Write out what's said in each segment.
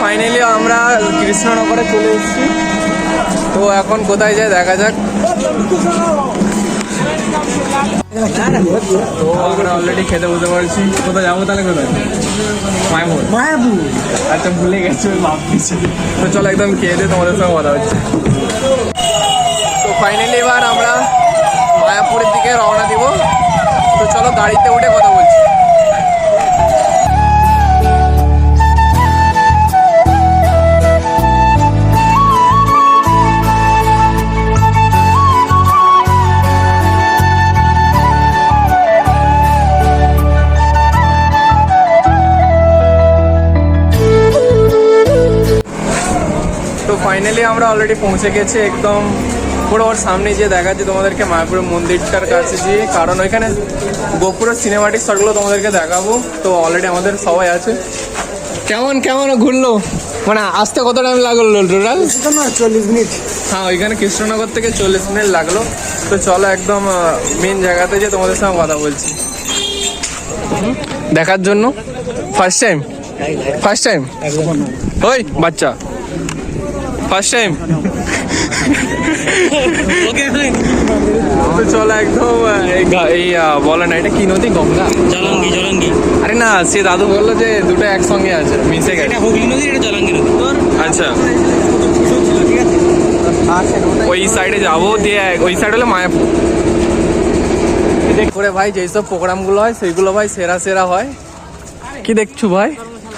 Finally আমরা কৃষ্ণনগরে চলে এসেছি। তো এখন কোথায় যায় দেখা যাক। তো আমরা অলরেডি খেতে বসে পারছি কোথায় যাব তাহলে কোথায়? মায়াপুর। মায়াপুর। আচ্ছা ভুলে গেছি ওই ভাবছি তো চলো একদম খেয়ে দিয়ে তোমাদের সঙ্গে কথা হচ্ছে। তো ফাইনালি এবার আমরা মায়াপুরের দিকে রওনা দিব। তো চলো গাড়িতে উঠে কথা বলছি। ফাইনালি আমরা অলরেডি পৌঁছে গেছি একদম পুরো ওর সামনে যে দেখাচ্ছি তোমাদেরকে মায়াপুরের মন্দিরটার কাছে যে, কারণ ওইখানে গোপুরের সিনেমাটিক শটগুলো তোমাদেরকে দেখাবো। তো অলরেডি আমাদের সবাই আছে। কেমন কেমন ঘুরলো? মানে আসতে কত টাইম লাগল, টোটাল? চল্লিশ মিনিট হ্যাঁ ওইখানে কৃষ্ণনগর থেকে চল্লিশ মিনিট লাগল। তো চলো একদম মেন জায়গাতে যে তোমাদের সঙ্গে কথা বলছি। দেখার জন্য? ফার্স্ট টাইম ফার্স্ট টাইম ওই, বাচ্চা। ফার্স্ট টাইম তো চলো একদম এই বলে না এটা কি নদী? গঙ্গা? জলাঙ্গি জলাঙ্গি। আরে না সে দাদু বলল যে দুটো একসঙ্গে আছে মিশে গেছে। এটা হুগলি নদী এটা জলাঙ্গি নদী। তোর আচ্ছা। ওই সাইডে যাব দিয়ে ওই সাইড হলে মায়াপুর। করে ভাই যেসব প্রোগ্রামগুলো হয় সেইগুলো ভাই সেরা সেরা হয়। কি দেখছ ভাই?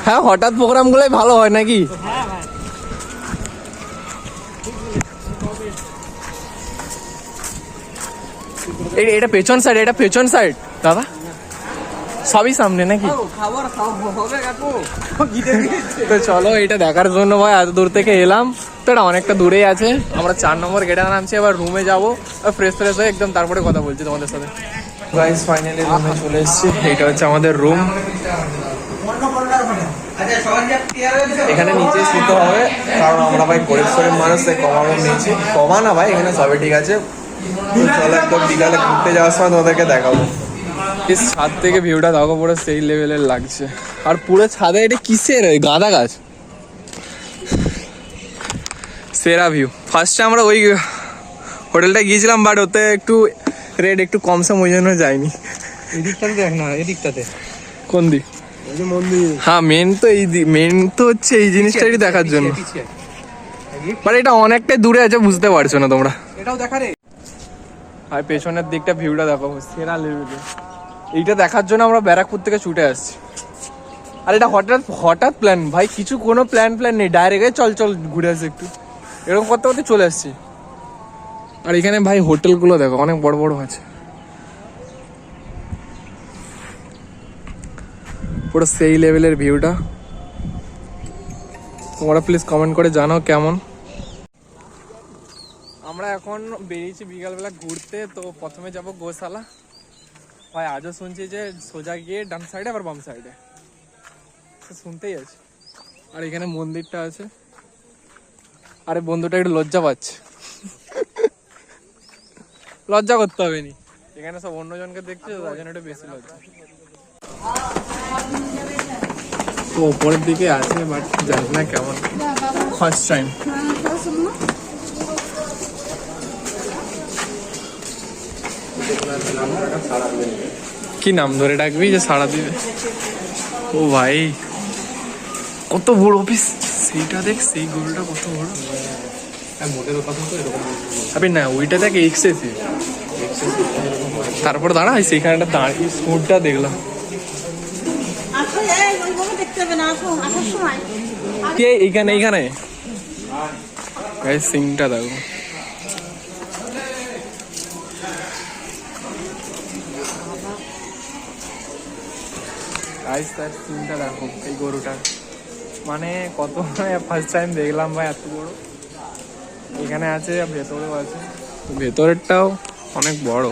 হ্যাঁ হঠাৎ প্রোগ্রামগুলোই ভালো হয় নাকি? এটা পেছন সাইড এটা পেছন সাইড দাদা? সবই সামনে নাকি? তো চলো এটা দেখার জন্য ভাই এত দূর থেকে এলাম। তো এটা অনেকটা দূরেই আছে। আমরা চার নম্বর গেটে নামছি এবার রুমে যাব। ফ্রেশ ফ্রেশ হয়ে একদম তারপরে কথা বলছি তোমাদের সাথে। গাইস ফাইনালি রুমে চলে এসেছি। এটা হচ্ছে আমাদের রুম এখানে নিচে শুতে হবে কারণ আমরা ভাই গরিব শরীর মানুষ তাই কমা রুম নিয়েছি কমা না ভাই এখানে সবই ঠিক আছে। চলো একদম বিকালে ঘুরতে যাওয়ার সময় তোমাদেরকে দেখাবো। এই ছাদ থেকে ভিউটা দেখো পুরো সেই লেভেলের লাগছে। আর পুরো ছাদে এটা কিসের? ওই গাঁদা গাছ। সেরা ভিউ ফার্স্টে আমরা ওই হোটেলটা গিয়েছিলাম বাট ওতে একটু রেট একটু কম সম ওই জন্য যাইনি। এদিকটাতে দেখ না এদিকটাতে। কোন দিক? হ্যাঁ মেন তো এই মেন তো হচ্ছে এই জিনিসটাই দেখার জন্য। বাট এটা অনেকটাই দূরে আছে বুঝতে পারছ না তোমরা। এটাও দেখা রে। আর পেছনের দিকটা ভিউটা দেখো, সেরা লেভেলে এইটা দেখার জন্য আমরা ব্যারাকপুর থেকে ছুটে আসছি। আর এটা হঠাৎ হঠাৎ প্ল্যান ভাই, কিছু কোনো প্ল্যান প্ল্যান নেই। ডাইরেক্ট চল চল, ঘুরে আসি একটু। এরকম করতে করতে চলে আসছি। আর এখানে ভাই, হোটেলগুলো দেখো, অনেক বড় বড় আছে। পুরো সেই লেভেলের ভিউটা তোমরা প্লিজ কমেন্ট করে জানাও কেমন। আমরা এখন বেরিয়েছি বিকালবেলা ঘুরতে, তো প্রথমে যাব গোশালা। ভাই, আজও শুনছি যে সোজা গিয়ে ডান সাইডে আবার বাম সাইডে শুনতেই আছে। আর এখানে মন্দিরটা আছে। আরে বন্ধুটা, একটু লজ্জা পাচ্ছে। লজ্জা করতে হবে নি। এখানে সব অন্যজনকে দেখছে তার জন্য একটু বেশি লজ্জা। তো ওপরের দিকে আছে বাট জানি না কেমন। ফার্স্ট টাইম কি নাম ধরে ডাকবি যে সাড়া দিবে? ও ভাই কত বড় অফিস সেইটা দেখ সেই গরুটা কত বড়। আবে না ওইটা দেখ এক্সেসিভ তারপর দাঁড়া সেইখানে একটা দাঁড়িয়ে স্কুটটা দেখলাম। আসলে ওইভাবে দেখতে হবে না আসো আসার সময়। কে এইখানে এইখানে? সিংটা দেখো। গাইস তার সিংটা দেখো এই গরুটার। মানে কত ফার্স্ট টাইম দেখলাম ভাই এত বড়। এখানে আছে ভেতরেও আছে। ভেতরেরটাও অনেক বড়।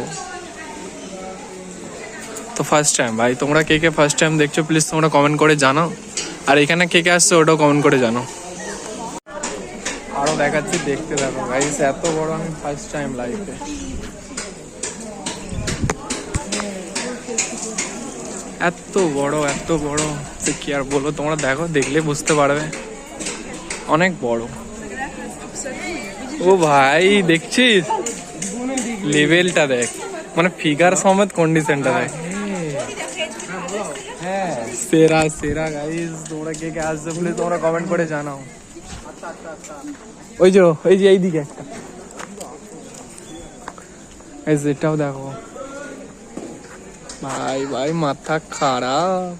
তো ফার্স্ট টাইম ভাই তোমরা কে কে ফার্স্ট টাইম দেখছ প্লিজ তোমরা কমেন্ট করে জানাও। আর এখানে কে কে আসছে ওটাও কমেন্ট করে জানাও। আরও দেখাচ্ছি দেখতে দেখো। গাইস এত বড় আমি ফার্স্ট টাইম লাইফে এত বড় এত বড়, সে কি আর বলো তোমরা দেখো, দেখলে বুঝতে পারবে। অনেক বড়। ও ভাই, দেখছিস? লেভেলটা দেখ। মানে ফিগার সমেত কন্ডিশনটা দেখ। সেরা সেরা গাইস তোমরা কে কে আসছে বলে তোমরা কমেন্ট করে জানাও। ওই যে ওই যে এইদিকে একটা। এটাও দেখো। ভাই ভাই, মাথা খারাপ।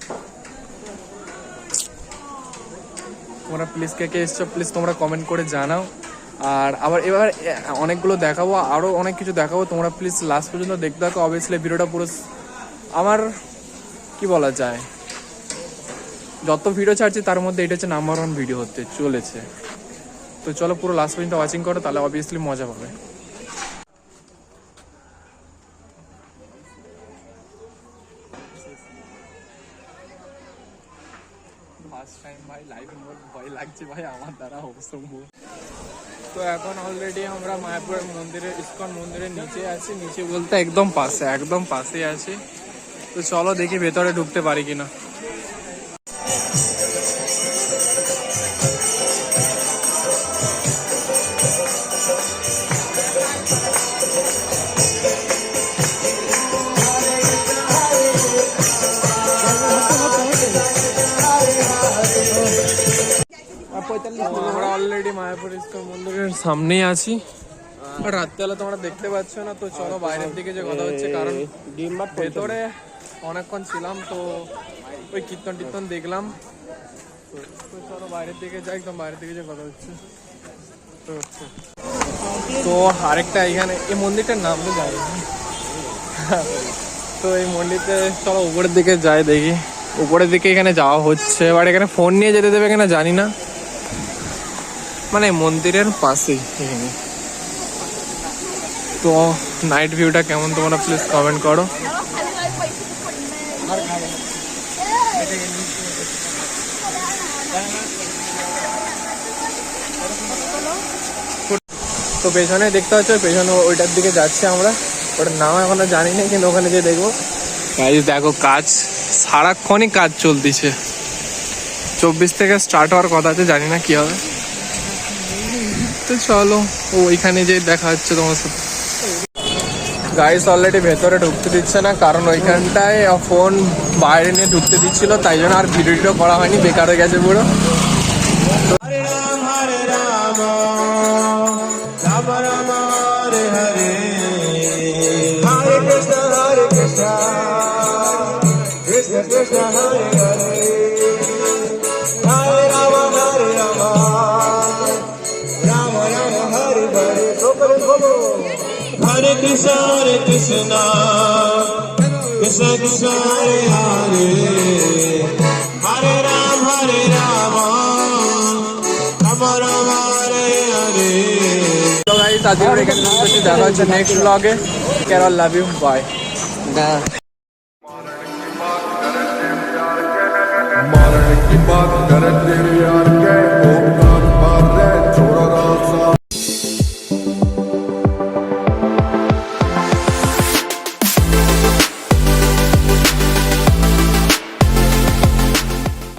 তোমরা প্লিজ কে কে এসছো প্লিজ তোমরা কমেন্ট করে জানাও। আর আবার এবার অনেকগুলো দেখাবো আরও অনেক কিছু দেখাবো। তোমরা প্লিজ লাস্ট পর্যন্ত দেখতে থাকো। অবভিয়াসলি ভিডিওটা পুরো আমার, কি বলা যায়? যত ভিডিও ছাড়ছি, তার মধ্যে এটা হচ্ছে নাম্বার ওয়ান ভিডিও হতে চলেছে। তো চলো পুরো লাস্ট পর্যন্ত ওয়াচিং করো, তাহলে অবভিয়াসলি মজা পাবে। ফার্স্ট টাইম ভাই লাইভ ভয় লাগছে ভাই, আমার দ্বারা অসম্ভব। তো এখন অলরেডি আমরা মায়াপুরের মন্দিরের, ইস্কন মন্দিরের নিচে আছি, নিচে বলতে একদম পাশে একদম পাশে আছি। তো চলো দেখি ভেতরে ঢুকতে পারি কিনা। আমরা অলরেডি মায়াপুর ইস্কন মন্দিরের সামনেই আছি। রাত্রেবেলা তোমরা দেখতে পাচ্ছ না তো চলো বাইরের দিকে যে কথা হচ্ছে কারণ ভেতরে অনেকক্ষণ ছিলাম তো ওই কীর্তন টীর্তন দেখলাম। তো চলো বাইরের দিকে যাই একদম বাইরের দিকে যে কথা হচ্ছে। তো আরেকটা এখানে এই মন্দিরটার নাম তো না। তো এই মন্দিরতে চলো উপরের দিকে যাই দেখি। উপরের দিকে এখানে যাওয়া হচ্ছে এবার এখানে ফোন নিয়ে যেতে দেবে কিনা জানি না। মানে মন্দিরের পাশেই। তো নাইট ভিউটা কেমন তোমরা প্লিজ কমেন্ট করো। তো পেছনে দেখতে পাচ্ছ, পেছনে ওইটার দিকে যাচ্ছে আমরা। ওটার নাম এখনও জানি না, কিন্তু ওখানে গিয়ে দেখব। দেখো কাজ। সারাক্ষণই কাজ চলতেছে। চব্বিশ থেকে স্টার্ট হওয়ার কথা আছে, জানি না কি হবে। তো চলো। ও ওইখানে যে দেখা যাচ্ছে তোমার সাথে। গাইস অলরেডি ভেতরে ঢুকতে দিচ্ছে না কারণ ওইখানটায় ফোন বাইরে নিয়ে ঢুকতে দিচ্ছিল তাই জন্য আর ভিডিও টিডিও করা হয়নি বেকার হয়ে গেছে পুরো। Krishna, Hare Krishna, Krishna Krishna, Hare, Hare Krishna, Hare Krishna, Krishna Krishna, Hare Hare, Hare Ram, Hare Rama, Rama Rama, Hare Hare. তো গাইস আজকে এখানে। দেখা হচ্ছে নেক্সট ব্লগে কেরল লাভ ইউ বাই